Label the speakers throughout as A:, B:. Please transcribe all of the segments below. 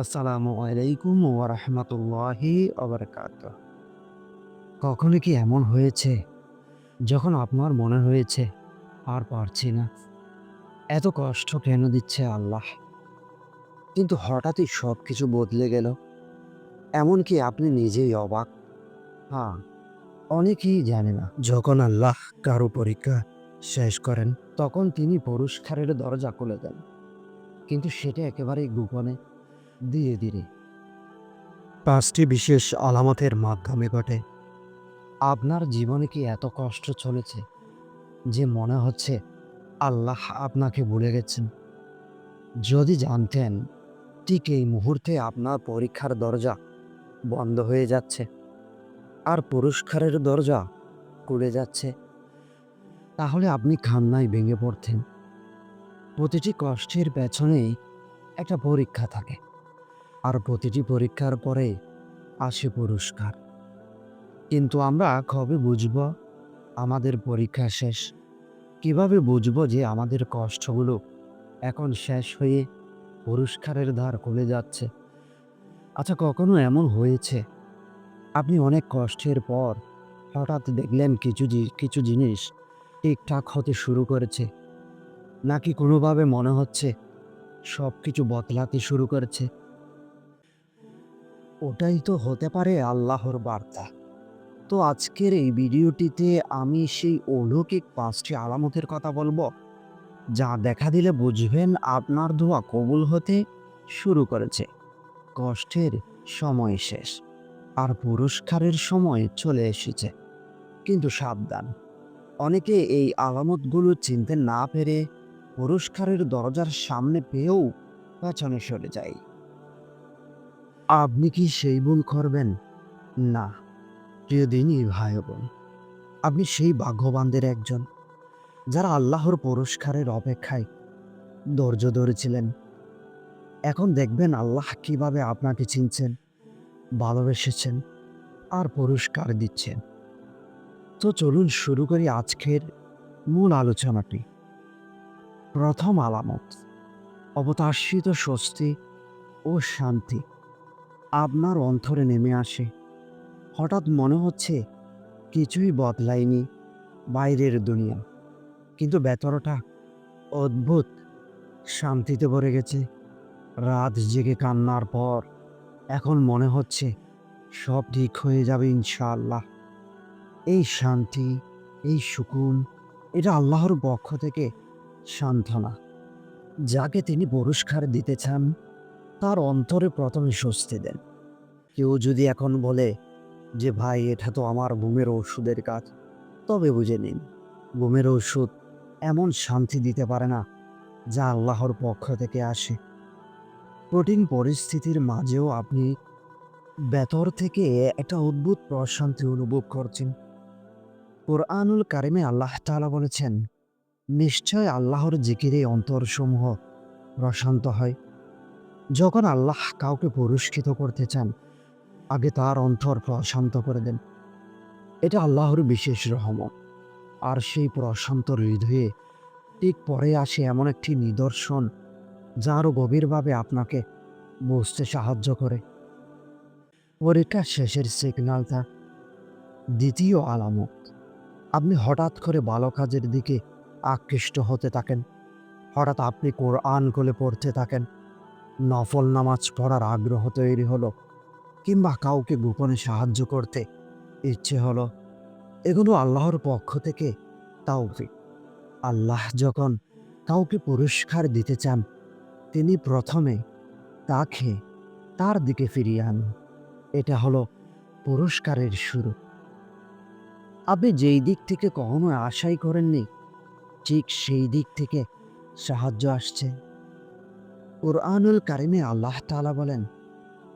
A: আসসালামু আলাইকুম ওরহমতুল্লাহি অবরকাত কখনো কি এমন হয়েছে যখন আপনার মনে হয়েছে আর পারছি না? এত কষ্ট কেন দিচ্ছে আল্লাহ? কিন্তু হঠাৎই সব কিছু বদলে গেল। এমনকি আপনি নিজেই অবাক? হ্যাঁ অনেকেই জানে না। যখন আল্লাহ কারও পরীক্ষা শেষ করেন, তখন তিনি পুরস্কারের দরজা খুলে দেন। কিন্তু সেটা একেবারেই গোপনে ধীরে ধীরে। পাঁচটি বিশেষ আলামতের মাধ্যমে ঘটে। আপনার জীবনে কি এত কষ্ট চলেছে যে মনে হচ্ছে আল্লাহ আপনাকে ভুলে গেছেন? যদি জানতেন ঠিক এই মুহূর্তে আপনার পরীক্ষার দরজা বন্ধ হয়ে যাচ্ছে আর পুরস্কারের দরজা খুলে যাচ্ছে। তাহলে আপনি খান্নায় ভেঙে পড়তেন। প্রতিটি কষ্টের পেছনেই একটা পরীক্ষা থাকে। আর প্রতিটি পরীক্ষার পরে আসে পুরস্কার। কিন্তু আমরা কবে বুঝব আমাদের পরীক্ষা শেষ? কীভাবে বুঝব যে আমাদের কষ্টগুলো এখন শেষ হয়ে পুরস্কারের ধার খুলে যাচ্ছে? আচ্ছা কখনো এমন হয়েছে? আপনি অনেক কষ্টের পর হঠাৎ দেখলেন কিছু কিছু জিনিস ঠিকঠাক হতে শুরু করেছে। নাকি কোনোভাবে মনে হচ্ছে সব কিছু বদলাতে শুরু করেছে? ওটাই তো হতে পারে আল্লাহর বার্তা। তো আজকের এই ভিডিওটিতে আমি সেই অলৌকিক পাঁচটি আলামতের কথা বলব, যা দেখা দিলে বুঝবেন আপনার দোয়া কবুল হতে শুরু করেছে। কষ্টের সময় শেষ, আর পুরস্কারের সময় চলে এসেছে। কিন্তু সাবধান, অনেকে এই আলামতগুলো চিনতে না পেরে পুরস্কারের দরজার সামনে পেয়েও পেছনে সরে যায়। আপনি কি সেই ভুল করবেন? না প্রিয় দিনই ভাই বোন আপনি সেই ভাগ্যবানদের একজন, যারা আল্লাহর পুরস্কারের অপেক্ষায় ধৈর্য ধরেছিলেন। এখন দেখবেন আল্লাহ কীভাবে আপনাকে চিনছেন, ভালোবেসেছেন আর পুরস্কার দিচ্ছেন। তো চলুন শুরু করি আজকের মূল আলোচনাটি। প্রথম আলামত অবতাশিত স্বস্তি ও শান্তি। আপনার অন্তরে নেমে আসে। হঠাৎ মনে হচ্ছে কিছুই বদলায়নি বাইরের দুনিয়া। কিন্তু ভেতরটা অদ্ভুত। শান্তিতে ভরে গেছে। রাত জেগে কান্নার পর এখন মনে হচ্ছে সব ঠিক হয়ে যাবে ইনশাআল্লাহ। এই শান্তি, এই সুকুন, এটা আল্লাহর পক্ষ থেকে সান্ত্বনা। যাকে তিনি পুরস্কার দিতে চান তার অন্তরে প্রথমে স্বস্তি দেন। কেউ যদি এখন বলে যে, ভাই, এটা তো আমার ঘুমের ওষুধের কাজ, তবে বুঝে নিন, ঘুমের ওষুধ এমন শান্তি দিতে পারে না যা আল্লাহর পক্ষ থেকে আসে। কঠিন পরিস্থিতির মাঝেও আপনি বেতর থেকে একটা অদ্ভুত প্রশান্তি অনুভব করছেন। কোরআনুল কারিমে আল্লাহ তাআলা বলেছেন, নিশ্চয় আল্লাহর জিকিরে অন্তরসমূহ প্রশান্ত হয়। যখন আল্লাহ কাউকে পুরস্কৃত করতে চান, আগে তার অন্তর প্রশান্ত করে দেন। এটা আল্লাহর বিশেষ রহমত। আর সেই প্রশান্ত হৃদয়ে ঠিক পরে আসে এমন একটি নিদর্শন যা আরও গভীরভাবে আপনাকে বুঝতে সাহায্য করে। পরীক্ষার শেষের সিগনালটা দ্বিতীয় আলামত। আপনি হঠাৎ করে ভালো কাজের দিকে আকৃষ্ট হতে থাকেন। হঠাৎ আপনি কোরআন করে পড়তে থাকেন। নফল নামাজ পড়ার আগ্রহ তৈরি হলো কিংবা কাউকে গোপনে সাহায্য করতে ইচ্ছে হলো। এগুলো আল্লাহর পক্ষ থেকে তাওফিক। আল্লাহ যখন কাউকে পুরস্কার দিতে চান, তিনি প্রথমে তাকে তার দিকে ফিরিয়ে আন এটা হলো পুরস্কারের শুরু। আপনি যেই দিক থেকে কখনো আশাই করেননি, ঠিক সেই দিক থেকে সাহায্য আসছে। কোরআনুল কারিমে আল্লাহ তাআলা বলেন,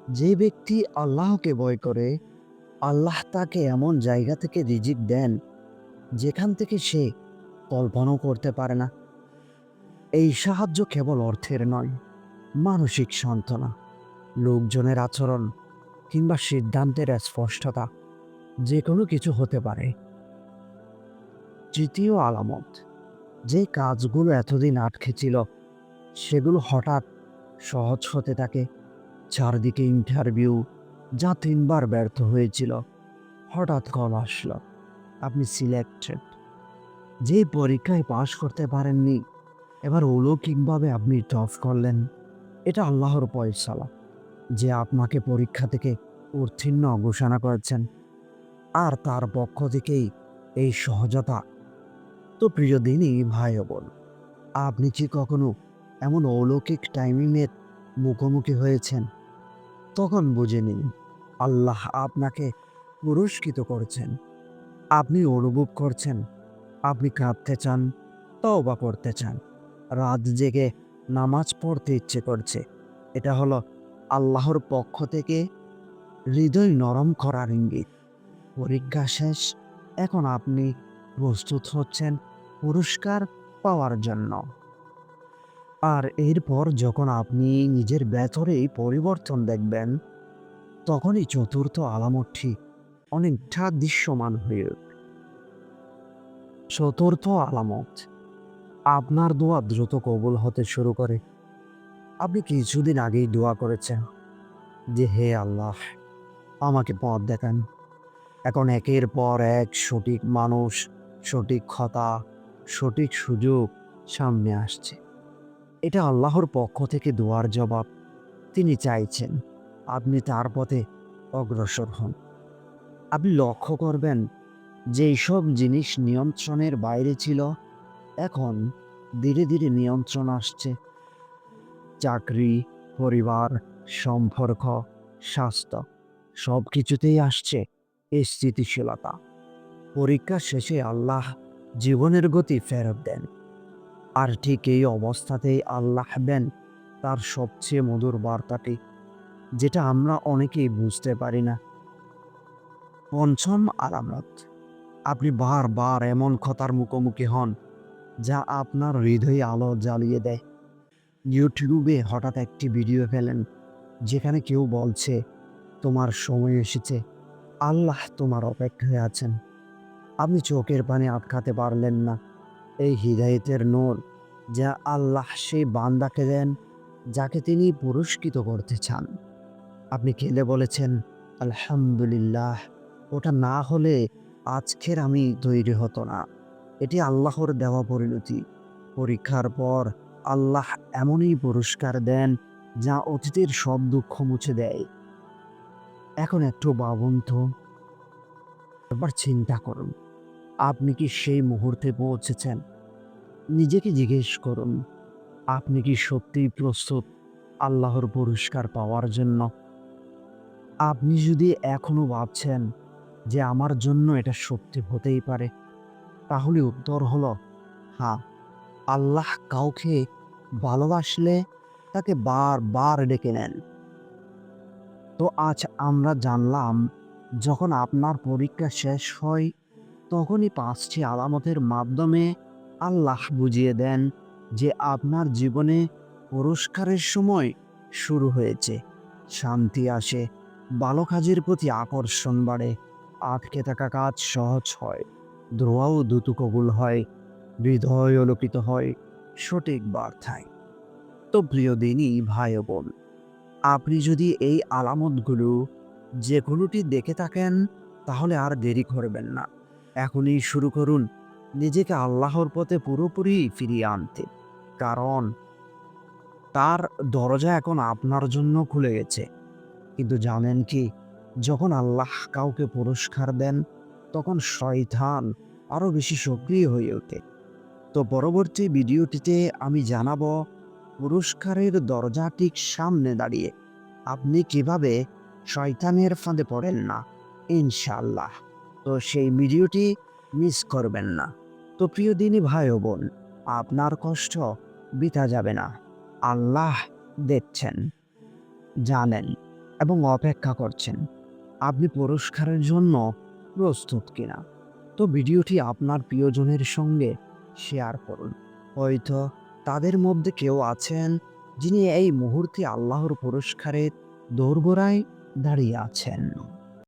A: যে ব্যক্তি আল্লাহকে ভয় করে, আল্লাহ তাকে এমন জায়গা থেকে রিজিক দেন যেখান থেকে সে কল্পনাও করতে পারে না। এই সাহায্য কেবল অর্থের নয়, মানসিক সান্ত্বনা, লোকজনের আচরণ কিংবা সিদ্ধান্তের স্পষ্টতা যে কোনো কিছু হতে পারে। তৃতীয় আলামত, যে কাজগুলো এতদিন আটকে ছিল, সেগুলো হঠাৎ সহজ হতে থাকে। চারদিকে ইন্টারভিউ যা তিনবার ব্যর্থ হয়েছিল। হঠাৎ কল আসলো। আপনি সিলেক্টেড যে পরীক্ষায় পাশ করতে পারেননি, এবার অলৌকিকভাবে আপনি টপ করলেন। এটা আল্লাহর পয়সালা যে আপনাকে পরীক্ষা থেকে উত্তীর্ণ ঘোষণা করেছেন। আর তার পক্ষ থেকেই এই সহজতা। তো প্রিয় দিনই ভাই বোন, আপনি কি কখনো এমন অলৌকিক টাইমিংয়ের মুখোমুখি হয়েছেন। তখন বুঝে নিন, আল্লাহ আপনাকে পুরস্কৃত করেছেন। আপনি অনুভব করছেন, আপনি কাঁদতে চান, তওবা করতে চান। রাত জেগে নামাজ পড়তে ইচ্ছে করছে। এটা হলো আল্লাহর পক্ষ থেকে হৃদয় নরম করার ইঙ্গিত। পরীক্ষা শেষ, এখন আপনি প্রস্তুত হচ্ছেন পুরস্কার পাওয়ার জন্য। আর এরপর যখন আপনি নিজের ভেতরেই পরিবর্তন দেখবেন, তখনই চতুর্থ আলামতটি অনেকটা দৃশ্যমান হয়ে। চতুর্থ আলামত, আপনার দোয়া দ্রুত কবুল হতে শুরু করে। আপনি কিছুদিন আগেই দোয়া করেছেন যে, হে আল্লাহ, আমাকে পথ দেখান। এখন একের পর এক সঠিক মানুষ, সঠিক ক্ষতা সঠিক সুযোগ সামনে আসছে। এটা আল্লাহর পক্ষ থেকে দোয়ার জবাব। তিনি চাইছেন আপনি তার পথে অগ্রসর হন। আপনি লক্ষ্য করবেন যে সব জিনিস নিয়ন্ত্রণের বাইরে ছিল, এখন ধীরে ধীরে নিয়ন্ত্রণ আসছে। চাকরি, পরিবার, সম্পর্ক, স্বাস্থ্য সব কিছুতেই আসছে এই স্থিতিশীলতা। পরীক্ষা শেষে আল্লাহ জীবনের গতি ফেরত দেন। আর ঠিক এই অবস্থাতেই আল্লাহ দেন তার সবচেয়ে মধুর বার্তাটি, যেটা আমরা অনেকেই বুঝতে পারি না। পঞ্চম আলামত, আপনি বারবার এমন কথার মুখোমুখি হন যা আপনার হৃদয়ে আলো জ্বালিয়ে দেয়। ইউটিউবে হঠাৎ একটি ভিডিও ফেলেন যেখানে কেউ বলছে, তোমার সময় এসেছে, আল্লাহ তোমার অপেক্ষায় আছেন। আপনি চোখের পানি আটকাতে পারলেন না। এই হৃদায়তের নূর যা আল্লাহ সেই বান্দাকে দেন, যাকে তিনি পুরস্কৃত করতে চান। আপনি খেলে বলেছেন, আলহামদুলিল্লাহ, ওটা না হলে আজকের আমি তৈরি হতো না। এটি আল্লাহর দেওয়া পরিণতি। পরীক্ষার পর আল্লাহ এমনই পুরস্কার দেন, যা অতীতের সব দুঃখ মুছে দেয়। এখন একটু ভাবুন তো, এবার চিন্তা করুন। আপনি কি সেই মুহূর্তে পৌঁছেছেন? নিজেকে জিজ্ঞেস করুন, আপনি কি সত্যিই প্রস্তুত আল্লাহর পুরস্কার পাওয়ার জন্য? আপনি যদি এখনও ভাবছেন যে আমার জন্য এটা সত্যি হতেই পারে, তাহলে উত্তর হলো হ্যাঁ আল্লাহ কাউকে ভালোবাসলে তাকে বারবার ডেকে নেন। তো আজ আমরা জানলাম, যখন আপনার পরীক্ষা শেষ হয় তখনই পাঁচটি আলামতের মাধ্যমে আল্লাহ বুঝিয়ে দেন যে আপনার জীবনে পুরস্কারের সময় শুরু হয়েছে। শান্তি আসে, ভালো কাজের প্রতি আকর্ষণ বাড়ে, আটকে থাকা কাজ সহজ হয় দ্রোয়াও দ্রুত কবুল হয়, হৃদয় আলোকিত হয়, সঠিক বার্তায়। তো প্রিয় দিনই ভাই বোন, আপনি যদি এই আলামতগুলো যেগুলোটি দেখে থাকেন, তাহলে আর দেরি করবেন না। এখনই শুরু করুন। নিজেকে আল্লাহর পথে পুরোপুরি ফিরিয়ে আনতে। কারণ তার দরজা এখন আপনার জন্য খুলে গেছে। কিন্তু জানেন কি, যখন আল্লাহ কাউকে পুরস্কার দেন, তখন শয়তান আরও বেশি সক্রিয় হয়ে ওঠে। তো পরবর্তী ভিডিওটিতে আমি জানাব, পুরস্কারের দরজা ঠিক সামনে দাঁড়িয়ে আপনি কীভাবে শয়তানের ফাঁদে পড়েন না? ইনশাল্লাহ তো সেই ভিডিওটি মিস করবেন না। তো প্রিয় দিনী ভাই ও বোন আপনার কষ্ট বিতা যাবে না। আল্লাহ দেখছেন, জানেন এবং অপেক্ষা করছেন। আপনি পুরস্কারের জন্য প্রস্তুত কিনা? তো ভিডিওটি আপনার প্রিয়জনের সঙ্গে শেয়ার করুন। হয়তো তাদের মধ্যে কেউ আছেন যিনি এই মুহূর্তে আল্লাহর পুরস্কারের দোরগোড়ায় দাঁড়িয়ে আছেন।